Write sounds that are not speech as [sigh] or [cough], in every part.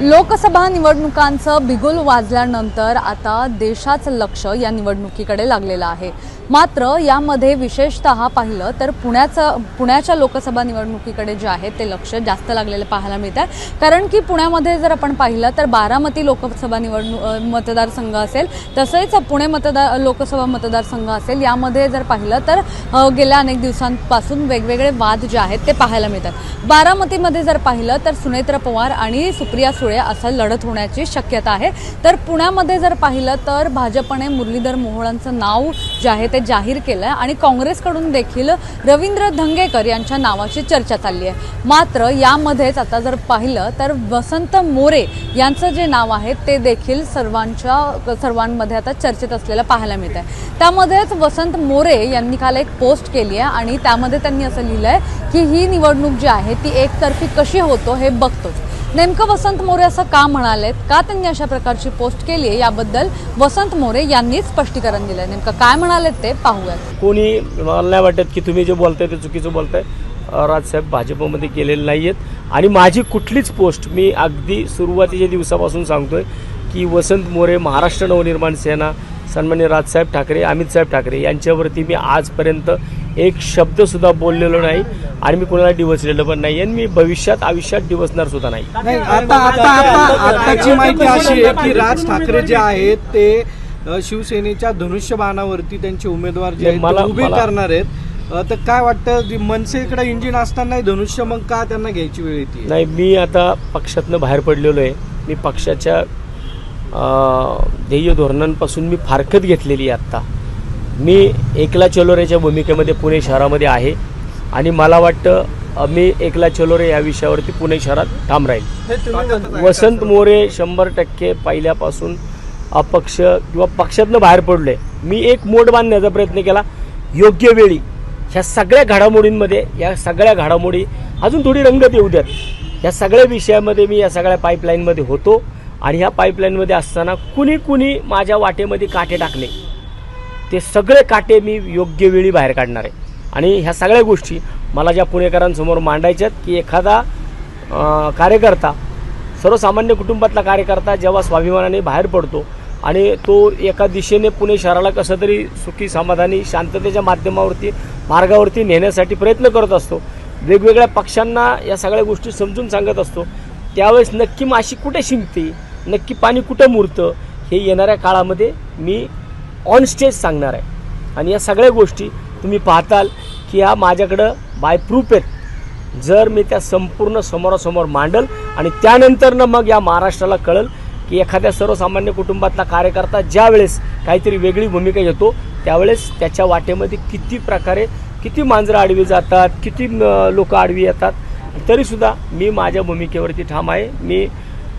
लोकसभा निवडणुकांचं बिगुल वाजल्यानंतर आता देशाचं लक्ष या निवडणुकीकडे लागलेलं आहे. मात्र यामध्ये विशेषतः पाहिलं तर पुण्याचं पुण्याच्या लोकसभा निवडणुकीकडे जे आहे ते लक्ष जास्त लागलेलं पाहायला मिळत आहे कारण की पुण्यामध्ये जर आपण पाहिलं तर बारामती लोकसभा निवडणूक मतदारसंघ असेल तसेच पुणे मतदार लोकसभा मतदारसंघ असेल यामध्ये जर पाहिलं तर गेल्या अनेक दिवसांपासून वेगवेगळे वाद जे आहेत ते पाहायला मिळतात. बारामतीमध्ये जर पाहिलं तर सुनेत्र पवार आणि सुप्रिया सुळे असं लढत होण्याची शक्यता आहे. तर पुण्यामध्ये जर पाहिलं तर भाजपने मुरलीधर मोहोळांचं नाव जे आहे ते जाहीर केलं आहे आणि काँग्रेसकडून देखील रवींद्र धंगेकर यांच्या नावाची चर्चा चालली आहे. मात्र यामध्येच आता जर पाहिलं तर वसंत मोरे यांचं जे नाव आहे ते देखील सर्वांच्या सर्वांमध्ये आता चर्चेत असलेलं पाहायला मिळत आहे त्यामध्येच वसंत मोरे यांनी काल एक पोस्ट केली आहे आणि त्यामध्ये त्यांनी असं लिहिलं आहे की ही निवडणूक जी आहे ती एकतर्फी कशी होतो हे बघतोच. नेमकं वसंत मोरे असं का म्हणालेत? का त्यांनी अशा प्रकारची पोस्ट केली आहे? याबद्दल वसंत मोरे यांनीच स्पष्टीकरण दिलं नेमकं काय म्हणालेत ते पाहूयात. कोणी मला नाही वाटत की तुम्ही जे बोलताय ते चुकीचं बोलताय. राजसाहेब भाजपमध्ये गेलेले नाही आहेत आणि माझी कुठलीच पोस्ट मी अगदी सुरुवातीच्या दिवसापासून सांगतोय की वसंत मोरे महाराष्ट्र नवनिर्माण सेना सन्मान्य राजसाहेब ठाकरे अमितसाहेब ठाकरे यांच्यावरती मी आजपर्यंत एक शब्दसुद्धा बोललेलो नाही आणि मी कोणाला डिवचलेलं पण नाही आणि मी भविष्यात आयुष्यात डिवचणार सुद्धा नाही. नाही आता आता आता आताची माहिती अशी आहे की राज ठाकरे जे आहेत ते अ, शिवसेनेच्या धनुष्यबाणावरती त्यांचे उमेदवार जे नाही, आहेत मला- उभे मला- करणार आहेत. अ, तर काय वाटतं जी मनसेकडे इंजिन असताना धनुष्य मग का त्यांना घ्यायची वेळ येते? नाही मी आता पक्षातनं बाहेर पडलेलो आहे. मी पक्षाच्या अं, ध्येय धोरणांपासून मी फारकत घेतलेली आहे आत्ता. मी एकला चलोरेच्या भूमिकेमध्ये पुणे शहरामध्ये आहे आणि मला वाटतं मी एकला चलोरे या विषयावरती पुणे शहरात ठाम राहील. वसंत मोरे शंभर टक्के पहिल्यापासून अपक्ष किंवा पक्षातनं बाहेर पडलोय मी एक मोड बांधण्याचा प्रयत्न केला. योग्य वेळी ह्या सगळ्या घडामोडींमध्ये या सगळ्या घडामोडी अजून थोडी रंगत येऊ द्यात या सगळ्या विषयामध्ये मी या सगळ्या पाईपलाईनमध्ये होतो आणि ह्या पाईपलाईनमध्ये असताना कुणी कुणी माझ्या वाटेमध्ये काटे टाकले. ते सगळे काटे मी योग्य वेळी बाहेर काढणार आहे. आणि ह्या सगळ्या गोष्टी मला ज्या पुणेकरांसमोर मांडायच्यात की एखादा कार्यकर्ता सर्वसामान्य कुटुंबातला कार्यकर्ता जेव्हा स्वाभिमानाने बाहेर पडतो आणि तो एका दिशेने पुणे शहराला कसं तरी सुखी समाधानी शांततेच्या माध्यमावरती मार्गावरती नेण्यासाठी प्रयत्न करत असतो वेगवेगळ्या पक्षांना या सगळ्या गोष्टी समजून सांगत असतो त्यावेळेस नक्की माशी कुठे शिंकते नक्की पाणी कुठं मुरतं हे येणाऱ्या काळामध्ये मी ऑन स्टेज सांगणार आहे. आणि या सगळ्या गोष्टी तुम्ही पाहताल की ह्या माझ्याकडं बाय प्रूफ आहेत. जर मी त्या संपूर्ण समोरासमोर मांडल आणि त्यानंतरनं मग या महाराष्ट्राला कळल की एखाद्या सर्वसामान्य कुटुंबातला कार्यकर्ता ज्यावेळेस काहीतरी वेगळी भूमिका घेतो त्यावेळेस त्याच्या वाटेमध्ये किती प्रकारे किती मांजरं आडवी जातात किती लोक आडवी येतात तरीसुद्धा मी माझ्या भूमिकेवरती ठाम आहे. मी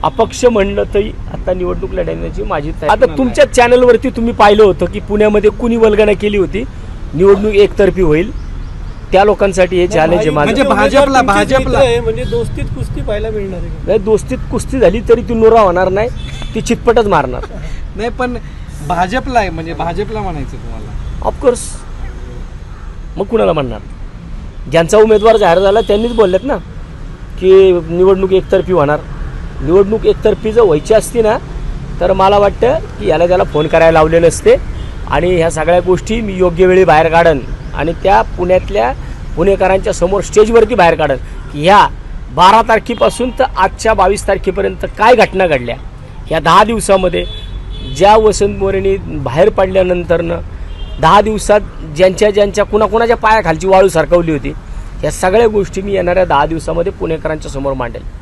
अपक्ष म्हणलं तरी आता निवडणूक लढवण्याची माझी तयारी आता तुमच्या चॅनलवरती तुम्ही पाहिलं होतं की पुण्यामध्ये कुणी वल्गना केली होती? निवडणूक एकतर्फी होईल. त्या लोकांसाठी हे चॅलेंज आहे माझं म्हणजे भाजपला भाजपला म्हणजे दोस्तीत कुस्ती पाहायला मिळणार आहे. नाही दोस्तीत कुस्ती झाली तरी ती नुरा होणार नाही ती चितपटच मारणार. [laughs] नाही पण भाजपला आहे म्हणजे भाजपला म्हणायचं तुम्हाला. ऑफकोर्स मग कुणाला म्हणणार? ज्यांचा उमेदवार जाहीर झाला त्यांनीच बोललेत ना की निवडणूक एकतर्फी होणार. निवडणूक एकतर्फी जर व्हायची असती ना तर मला वाटतं की याला त्याला फोन करायला लावले नसते. आणि ह्या सगळ्या गोष्टी मी योग्य वेळी बाहेर काढन. आणि त्या पुण्यातल्या पुणेकरांच्या समोर स्टेजवरती बाहेर काढन. की ह्या बारा तारखेपासून तर आजच्या बावीस तारखेपर्यंत काय घटना घडल्या? ह्या दहा दिवसामध्ये ज्या वसंत मोरेनी बाहेर पडल्यानंतरनं दहा दिवसात ज्यांच्या ज्यांच्या कुणाकुणाच्या पायाखालची वाळू सरकवली होती या सगळ्या गोष्टी मी येणाऱ्या दहा दिवसामध्ये पुणेकरांच्या समोर मांडेल.